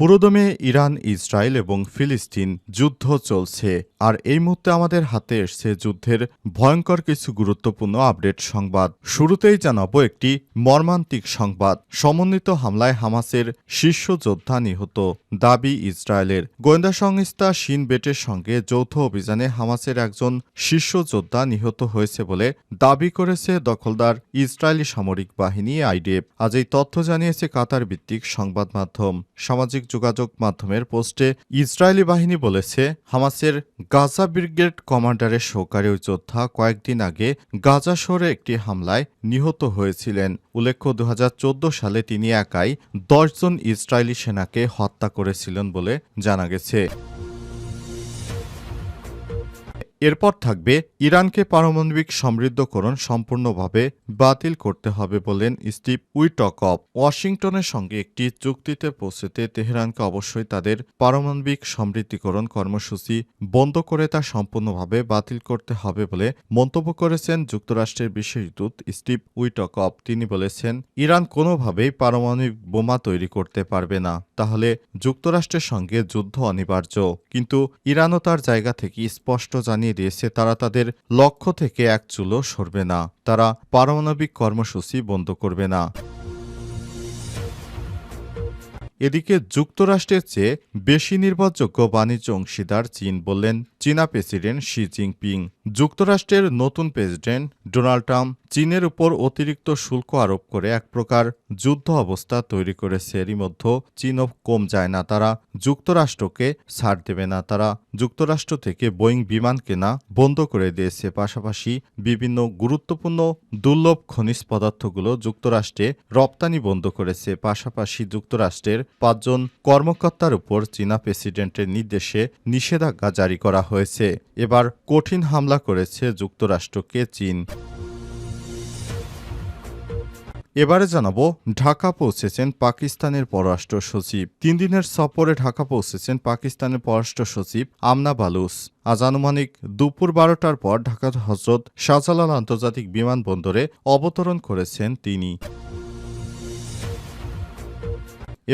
পুরোদমে Iran, Israel এবং ফিলিস্তিন যুদ্ধ চলছে, আর এই মুহূর্তে আমাদের হাতে এসছে যুদ্ধের ভয়ঙ্কর কিছু গুরুত্বপূর্ণ আপডেট সংবাদ। শুরুতেই জানাব একটি মর্মান্তিক সংবাদ। সমন্বিত হামলায় হামাসের শীর্ষ যোদ্ধা নিহত। দাবি, ইসরায়েলের গোয়েন্দা সংস্থা শিন বেটের সঙ্গে যৌথ অভিযানে হামাসের একজন শীর্ষ যোদ্ধা নিহত হয়েছে বলে দাবি করেছে দখলদার ইসরায়েলি সামরিক বাহিনী, আইডিএফ। আজ এই তথ্য জানিয়েছে কাতার ভিত্তিক সংবাদ মাধ্যম। সামাজিক যোগাযোগ মাধ্যমের পোস্টে ইসরায়েলি বাহিনী বলেছে, হামাসের গাজা ব্রিগেড কমান্ডারের সহকারী যোদ্ধা কয়েকদিন আগে গাজা শহরে একটি হামলায় নিহত হয়েছিলেন। উল্লেখ্য দু হাজার চোদ্দ সালে তিনি একাই দশজন ইসরায়েলি সেনাকে হত্যা করেছিলেন বলে জানা গেছে। এরপর থাকবে ইরানকে পারমাণবিক সমৃদ্ধকরণ সম্পূর্ণভাবে বাতিল করতে হবে বলেন স্টিভ উইটকপ ওয়াশিংটনের সঙ্গে একটি চুক্তিতে পৌঁছতে তেহরানকে অবশ্যই তাদের পারমাণবিক সমৃদ্ধিকরণ কর্মসূচি বন্ধ করে তা সম্পূর্ণভাবে বাতিল করতে হবে বলে মন্তব্য করেছেন যুক্তরাষ্ট্রের বিশেষ দূত স্টিভ উইটকপ তিনি বলেছেন, ইরান কোনোভাবেই পারমাণবিক বোমা তৈরি করতে পারবে না। তাহলে যুক্তরাষ্ট্রের সঙ্গে যুদ্ধ অনিবার্য। কিন্তু ইরানও তার জায়গা থেকে স্পষ্ট জানিয়ে দিয়েছে, তারা তাদের লক্ষ্য থেকে এক চুলো সরবে না। তারা পারমাণবিক কর্মসূচি বন্ধ করবে না। এদিকে যুক্তরাষ্ট্রের চেয়ে বেশি নির্ভরযোগ্য বাণিজ্য অংশীদার চীন বললেন চীনা প্রেসিডেন্ট শি জিনপিং। যুক্তরাষ্ট্রের নতুন প্রেসিডেন্ট ডোনাল্ড ট্রাম্প চীনের উপর অতিরিক্ত শুল্ক আরোপ করে এক প্রকার যুদ্ধ অবস্থা তৈরি করেছে। এরই মধ্যে চীনও কম যায় না তারা, যুক্তরাষ্ট্রকে ছাড় দেবে না তারা। যুক্তরাষ্ট্র থেকে বোয়িং বিমান কেনা বন্ধ করে দিয়েছে। পাশাপাশি বিভিন্ন গুরুত্বপূর্ণ দুর্লভ খনিজ পদার্থগুলো যুক্তরাষ্ট্রে রপ্তানি বন্ধ করেছে। পাশাপাশি যুক্তরাষ্ট্রের পাঁচজন কর্মকর্তার উপর চীনা প্রেসিডেন্টের নির্দেশে নিষেধাজ্ঞা জারি করা হয়েছে। এবার কঠিন হামলা করেছে যুক্তরাষ্ট্রকে চীন। এবারে জানাব, ঢাকা পৌঁছেছেন পাকিস্তানের পররাষ্ট্র সচিব। তিন দিনের সফরে ঢাকা পৌঁছেছেন পাকিস্তানের পররাষ্ট্র সচিব আমনা বালুস আজ আনুমানিক দুপুর বারোটার পর ঢাকার হজরত শাহজালাল আন্তর্জাতিক বিমানবন্দরে অবতরণ করেছেন তিনি।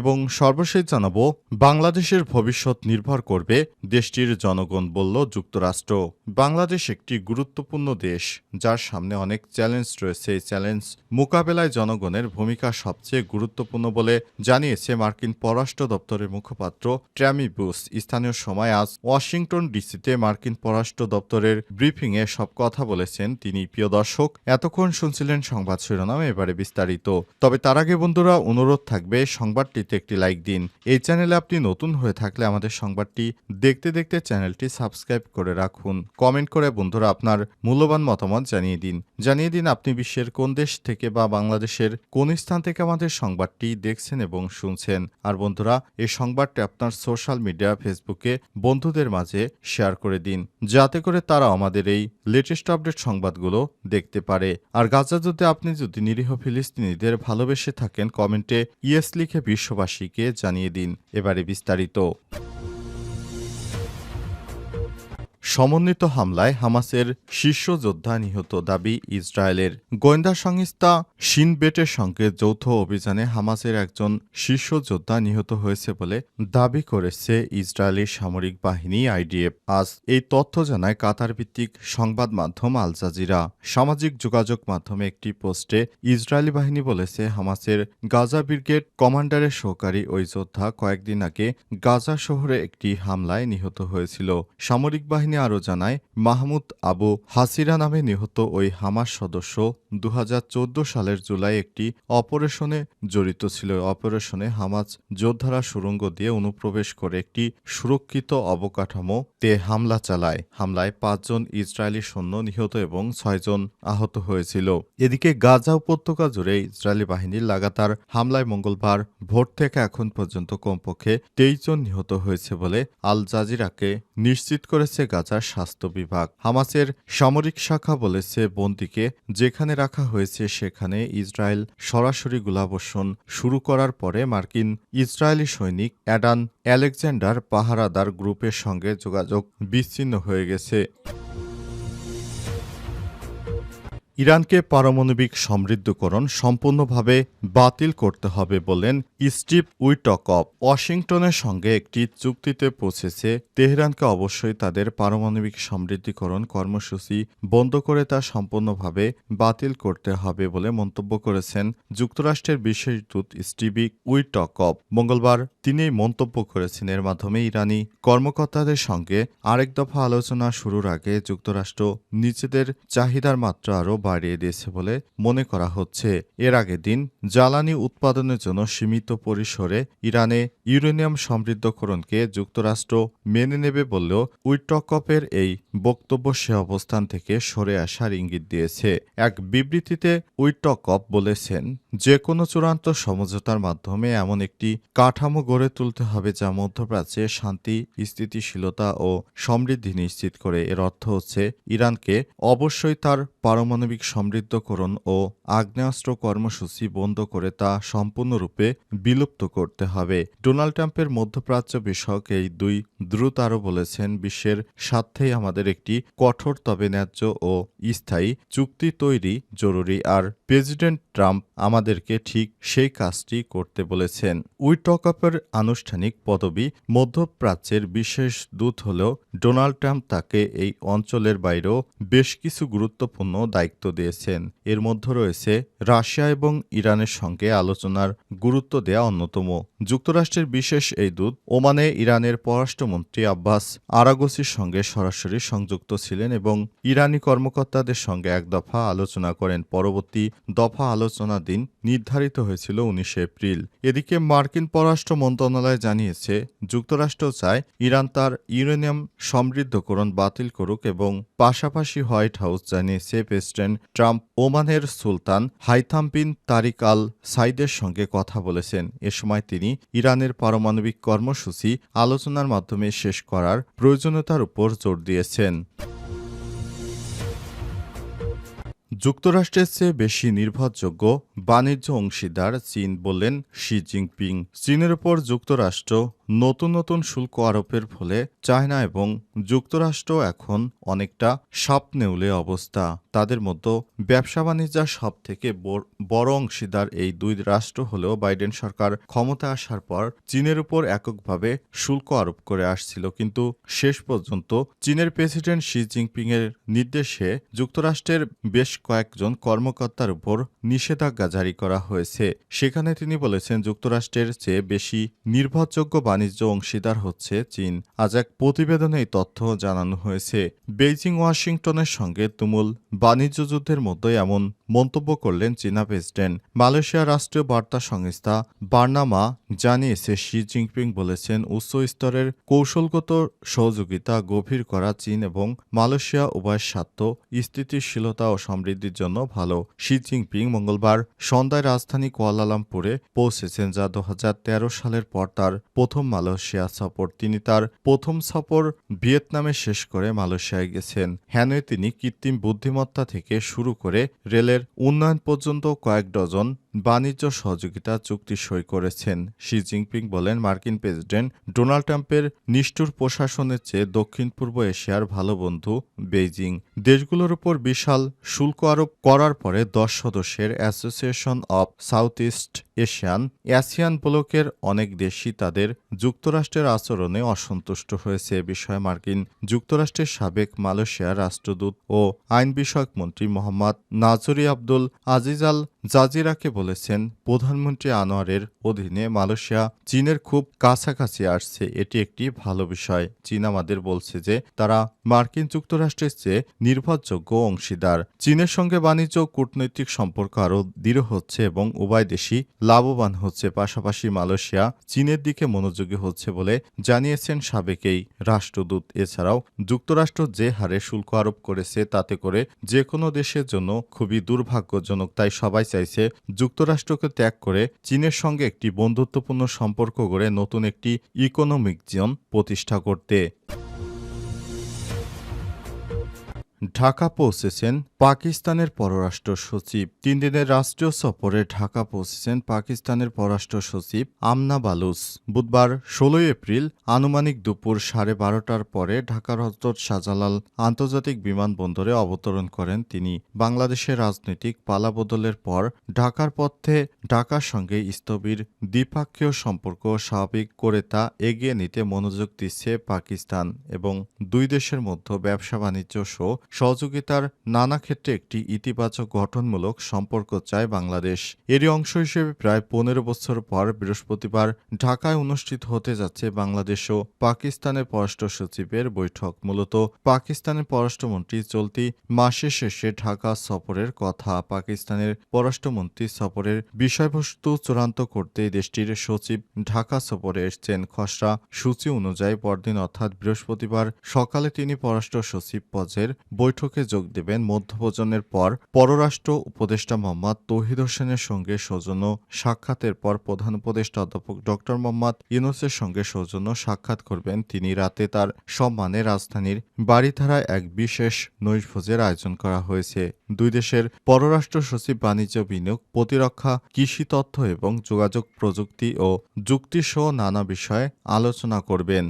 এবং সর্বশেষ জানাব, বাংলাদেশের ভবিষ্যৎ নির্ভর করবে দেশটির জনগণ বলল যুক্তরাষ্ট্র। বাংলাদেশ একটি গুরুত্বপূর্ণ দেশ, যার সামনে অনেক চ্যালেঞ্জ রয়েছে। এই চ্যালেঞ্জ মোকাবেলায় জনগণের ভূমিকা সবচেয়ে গুরুত্বপূর্ণ বলে জানিয়েছে মার্কিন পররাষ্ট্র দপ্তরের মুখপাত্র ট্র্যামি বুস। স্থানীয় সময় আজ ওয়াশিংটন ডিসিতে মার্কিন পররাষ্ট্র দপ্তরের ব্রিফিংয়ে সব কথা বলেছেন তিনি। প্রিয় দর্শক, এতক্ষণ শুনছিলেন সংবাদ শিরোনাম, এবারে বিস্তারিত। তবে তার আগে বন্ধুরা, অনুরোধ থাকবে, সংবাদটি ভিডিওতে একটি লাইক দিন। এই চ্যানেলে আপনি নতুন হয়ে থাকলে আমাদের সংবাদটি দেখতে দেখতে চ্যানেলটি সাবস্ক্রাইব করে রাখুন। কমেন্ট করে বন্ধুরা আপনার মূল্যবান মতামত জানিয়ে দিন। জানিয়ে দিন আপনি বিশ্বের কোন দেশ থেকে বা বাংলাদেশের কোন স্থান থেকে আমাদের সংবাদটি দেখছেন এবং শুনছেন। আর বন্ধুরা, এই সংবাদটি আপনার সোশ্যাল মিডিয়া, ফেসবুকে বন্ধুদের মাঝে শেয়ার করে দিন, যাতে করে তারা আমাদের এই লেটেস্ট আপডেট সংবাদগুলো দেখতে পারে। আর গাজা যুদ্ধে আপনি যদি নিরীহ ফিলিস্তিনিদের ভালোবেসে থাকেন, কমেন্টে ইয়েস লিখে বিশ্ববাসীকে জানিয়ে দিন এবারে বিস্তারিত। সমন্বিত হামলায় হামাসের শীর্ষ যোদ্ধা নিহত দাবি ইসরায়েলের। গোয়েন্দা সংস্থা শিনবেটের সঙ্গে যৌথ অভিযানে হামাসের একজন শীর্ষ যোদ্ধা নিহত হয়েছে বলে দাবি করেছে ইসরায়েলি সামরিক বাহিনী আইডিএফ। আজ এই তথ্য জানায় কাতার ভিত্তিক সংবাদ মাধ্যম আল জাজিরা। সামাজিক যোগাযোগ মাধ্যমে একটি পোস্টে ইসরায়েলি বাহিনী বলেছে, হামাসের গাজা ব্রিগেড কমান্ডারের সহকারী ওই যোদ্ধা কয়েকদিন আগে গাজা শহরে একটি হামলায় নিহত হয়েছিল। সামরিক বাহিনী আরও জানায়, মাহমুদ আবু হাসিরা নামে নিহত ওই হামাস সদস্য দু হাজার চৌদ্দ সালের জুলাই একটি অপারেশনে জড়িত ছিল। অপারেশনে হামাজ যোদ্ধারা সুড়ঙ্গ দিয়ে অনুপ্রবেশ করে একটি সুরক্ষিত অবকাঠামো তে হামলা চালায়। হামলায় পাঁচজন ইসরায়েলি সৈন্য নিহত এবং ছয়জন আহত হয়েছিল। এদিকে গাজা উপত্যকা জুড়ে ইসরায়েলি বাহিনীর লাগাতার হামলায় মঙ্গলবার ভোর থেকে এখন পর্যন্ত কমপক্ষে তেইশ জন নিহত হয়েছে বলে আল জাজিরাকে নিশ্চিত করেছে গাজার স্বাস্থ্য বিভাগ। হামাসের সামরিক শাখা বলেছে, বন্দিকে যেখানে রাখা হয়েছে সেখানে ইসরায়েল সরাসরি গোলাবর্ষণ শুরু করার পরে মার্কিন ইসরায়েলি সৈনিক অ্যাডান অ্যালেকজান্ডার পাহারাদার গ্রুপের সঙ্গে যোগাযোগ বিচ্ছিন্ন হয়ে গেছে। ইরানকে পারমাণবিক সমৃদ্ধকরণ সম্পূর্ণভাবে বাতিল করতে হবে বলেন স্টিভ উইটকপ ওয়াশিংটনের সঙ্গে একটি চুক্তিতে পৌঁছেছে, তেহরানকে অবশ্যই তাদের পারমাণবিক সমৃদ্ধিকরণ কর্মসূচি বন্ধ করে তা সম্পূর্ণভাবে বাতিল করতে হবে বলে মন্তব্য করেছেন যুক্তরাষ্ট্রের বিশেষ দূত স্টিভি উইটকপ মঙ্গলবার তিনি মন্তব্য করেছেন, এর মাধ্যমে ইরানি কর্মকর্তাদের সঙ্গে আরেক দফা আলোচনা শুরুর আগে যুক্তরাষ্ট্র নিজেদের চাহিদার মাত্রা আরও বাড়িয়ে দিয়েছে বলে মনে করা হচ্ছে। এর আগের দিন জ্বালানি উৎপাদনের জন্য সীমিত পরিসরে ইরানে ইউরেনিয়াম সমৃদ্ধকরণকে যুক্তরাষ্ট্র মেনে নেবে বললেও উইটকপের এই বক্তব্য সে অবস্থান থেকে সরে আসার ইঙ্গিত দিয়েছে। এক বিবৃতিতে উইটকপ বলেছেন যে কোনো চূড়ান্ত সমঝোতার মাধ্যমে এমন একটি কাঠামো গড়ে তুলতে হবে যা মধ্যপ্রাচ্যে শান্তি, স্থিতিশীলতা ও সমৃদ্ধি নিশ্চিত করে। এর অর্থ হচ্ছে, ইরানকে অবশ্যই তার পারমাণবিক সমৃদ্ধকরণ ও আগ্নেয়াস্ত্র কর্মসূচি বন্ধ করে তা সম্পূর্ণরূপে বিলুপ্ত করতে হবে। ডোনাল্ড ট্রাম্পের মধ্যপ্রাচ্য বিষয়ক এই দুই দ্রুত আরও বলেছেন, বিশ্বের স্বার্থেই আমাদের একটি কঠোর তবে ন্যায্য ও স্থায়ী চুক্তি তৈরি জরুরি। আর প্রেসিডেন্ট ট্রাম্প আমাদেরকে ঠিক সেই কাজটি করতে বলেছেন। উইটকপের আনুষ্ঠানিক পদবি মধ্যপ্রাচ্যের বিশেষ দূত হলেও ডোনাল্ড ট্রাম্প তাকে এই অঞ্চলের বাইরেও বেশ কিছু গুরুত্বপূর্ণ দায়িত্ব দিয়েছেন। এর মধ্যে রয়েছে রাশিয়া এবং ইরানের সঙ্গে আলোচনার গুরুত্ব দেয়া অন্যতম। যুক্তরাষ্ট্রের বিশেষ এই দূত ওমানে ইরানের পররাষ্ট্রমন্ত্রী আব্বাস আরাগোসির সঙ্গে সরাসরি সংযুক্ত ছিলেন এবং ইরানি কর্মকর্তাদের সঙ্গে এক দফা আলোচনা করেন। পরবর্তী দফা আলোচনা দিন নির্ধারিত হয়েছিল উনিশে এপ্রিল। এদিকে মার্কিন পররাষ্ট্র মন্ত্রণালয় জানিয়েছে, যুক্তরাষ্ট্র চায় ইরান তার ইউরেনিয়াম সমৃদ্ধকরণ বাতিল করুক এবং পাশাপাশি হোয়াইট হাউস জানিয়েছে, প্রেসিডেন্ট ট্রাম্প ওমানের সুলতান হাইথাম বিন তারিক আল সাইদের সঙ্গে কথা বলেছেন। এ সময় তিনি ইরানের পারমাণবিক কর্মসূচি আলোচনার মাধ্যমে শেষ করার প্রয়োজনীয়তার উপর জোর দিয়েছেন। যুক্তরাষ্ট্রের চেয়ে বেশি নির্ভরযোগ্য বাণিজ্য অংশীদার চীন বললেন শি জিনপিং। চীনের ওপর যুক্তরাষ্ট্র নতুন নতুন শুল্ক আরোপের ফলে চায়না এবং যুক্তরাষ্ট্র এখন অনেকটা সাপ নেউলে অবস্থা। তাদের মধ্যে ব্যবসা বাণিজ্যের সব থেকে বড় অংশীদার এই দুই রাষ্ট্র হলেও বাইডেন সরকার ক্ষমতা আসার পর চীনের উপর এককভাবে শুল্ক আরোপ করে আসছিল। কিন্তু শেষ পর্যন্ত চীনের প্রেসিডেন্ট শি জিনপিং এর নির্দেশে যুক্তরাষ্ট্রের বেশ কয়েকজন কর্মকর্তার উপর নিষেধাজ্ঞা জারি করা হয়েছে। সেখানে তিনি বলেছেন, যুক্তরাষ্ট্রের চেয়ে বেশি নির্ভরযোগ্য বাণিজ্য অংশীদার হচ্ছে চীন। আজ এক প্রতিবেদনে এই তথ্য জানানো হয়েছে। বেইজিং, ওয়াশিংটনের সঙ্গে তুমুল বাণিজ্য যুদ্ধের মধ্যে এমন মন্তব্য করলেন চীনা প্রেসিডেন্ট। মালয়েশিয়ার রাষ্ট্রীয় বার্তা সংস্থা বার্নামা জানিয়েছে, শি জিনপিং বলেছেন, উচ্চ স্তরের কৌশলগত সহযোগিতা গভীর করা চীন এবং মালয়েশিয়া উভয়ের স্বার্থ, স্থিতিশীলতা ও সমৃদ্ধির জন্য ভালো। শি জিনপিং মঙ্গলবার সন্ধ্যায় রাজধানী কুয়ালালামপুরে পৌঁছেছেন, যা দু হাজার তেরো সালের পর তার প্রথম মালয়েশিয়া সফর। তিনি তার প্রথম সফর ভিয়েতনামে শেষ করে মালয়েশিয়ায় গেছেন। হ্যানয়ে তিনি কৃত্রিম বুদ্ধিমত্তা থেকে শুরু করে রেলের উন্নয়ন পর্যন্ত কয়েক ডজন বাণিজ্য সহযোগিতা চুক্তি সই করেছেন। শি জিনপিং বলেন, মার্কিন প্রেসিডেন্ট ডোনাল্ড ট্রাম্পের নিষ্ঠুর প্রশাসনের চেয়ে দক্ষিণ পূর্ব এশিয়ার ভালো বন্ধু বেইজিং। দেশগুলোর উপর বিশাল শুল্ক আরোপ করার পরে দশ সদস্যের association of South East Asian Asian ব্লকের অনেক দেশই তাদের যুক্তরাষ্ট্রের আচরণে অসন্তুষ্ট হয়েছে। এ বিষয়ে মার্কিন যুক্তরাষ্ট্রের সাবেক মালয়েশিয়ার রাষ্ট্রদূত ও আইন বিষয়ক মন্ত্রী মোহাম্মদ নাজরি আব্দুল আজিজ আল জাজিরাকে বলেছেন, প্রধানমন্ত্রী আনোয়ারের অধীনে মালয়েশিয়া চীনের খুব কাছাকাছি আসছে। এটি একটি ভালো বিষয়। চীন আমাদের বলছে যে, তারা মার্কিন যুক্তরাষ্ট্রের চেয়ে নির্ভরযোগ্য অংশীদার। চীনের সঙ্গে বাণিজ্য কূটনৈতিক সম্পর্ক আরও দৃঢ় হচ্ছে এবং উভয় দেশই লাভবান হচ্ছে। পাশাপাশি মালয়েশিয়া চীনের দিকে মনোযোগী হচ্ছে বলে জানিয়েছেন সাবেক এই রাষ্ট্রদূত। এছাড়াও যুক্তরাষ্ট্র যে হারে শুল্ক আরোপ করেছে, তাতে করে যে কোনো দেশের জন্য খুবই দুর্ভাগ্যজনক, তাই সবাই চাইছে যুক্তরাষ্ট্রকে ত্যাগ করে চীনের সঙ্গে একটি বন্ধুত্বপূর্ণ সম্পর্ক গড়ে নতুন একটি ইকোনমিক জোন প্রতিষ্ঠা করতে। ঢাকা পৌঁছেছেন পাকিস্তানের পররাষ্ট্র সচিব। তিন দিনের রাষ্ট্রীয় সফরে ঢাকা পৌঁছেছেন পাকিস্তানের পররাষ্ট্র সচিব আমনা বালুস বুধবার ষোলোই এপ্রিল আনুমানিক দুপুর সাড়ে বারোটার পরে ঢাকার হজরত শাহজালাল আন্তর্জাতিক বিমানবন্দরে অবতরণ করেন তিনি। বাংলাদেশের রাজনৈতিক পালাবদলের পর ঢাকার পথে ঢাকার সঙ্গে স্থবির দ্বিপাক্ষীয় সম্পর্ক স্বাভাবিক করে তা এগিয়ে নিতে মনোযোগ দিচ্ছে পাকিস্তান এবং দুই দেশের মধ্যে ব্যবসা বাণিজ্য সহ সহযোগিতার নানা ক্ষেত্রে একটি ইতিবাচক গঠনমূলক সম্পর্ক চায় বাংলাদেশ। এরই অংশ হিসেবে প্রায় পনেরো বছর পর বৃহস্পতিবার ঢাকায় অনুষ্ঠিত হতে যাচ্ছে বাংলাদেশ ও পাকিস্তানের পররাষ্ট্র সচিবের বৈঠক। মূলত পাকিস্তানের পররাষ্ট্রমন্ত্রী চলতি মাসের শেষে ঢাকা সফরের কথা, পাকিস্তানের পররাষ্ট্রমন্ত্রী সফরের বিষয়বস্তু চূড়ান্ত করতে দেশটির সচিব ঢাকা সফরে এসছেন। খসড়া সূচি অনুযায়ী পরদিন অর্থাৎ বৃহস্পতিবার সকালে তিনি পররাষ্ট্র সচিব পদের বৈঠকে যোগ দেবেন মধ্যভোজনের পর পররাষ্ট্র উপদেষ্টা মোহাম্মদ তৌহিদ হোসেনের সঙ্গে সৌজন্য সাক্ষাতের পর প্রধান উপদেষ্টা অধ্যাপক ড মোহাম্মদ ইউনুসের সঙ্গে সৌজন্য সাক্ষাৎ করবেন। তিনি রাতে তার সম্মানে রাজধানীর বাড়িধারায় এক বিশেষ নৈশভোজের আয়োজন করা হয়েছে। দুই দেশের পররাষ্ট্র সচিব বাণিজ্য বিনিয়োগ, প্রতিরক্ষা, কৃষি তথ্য এবং যোগাযোগ প্রযুক্তি ও যুক্তিসহ নানা বিষয়ে আলোচনা করবেন।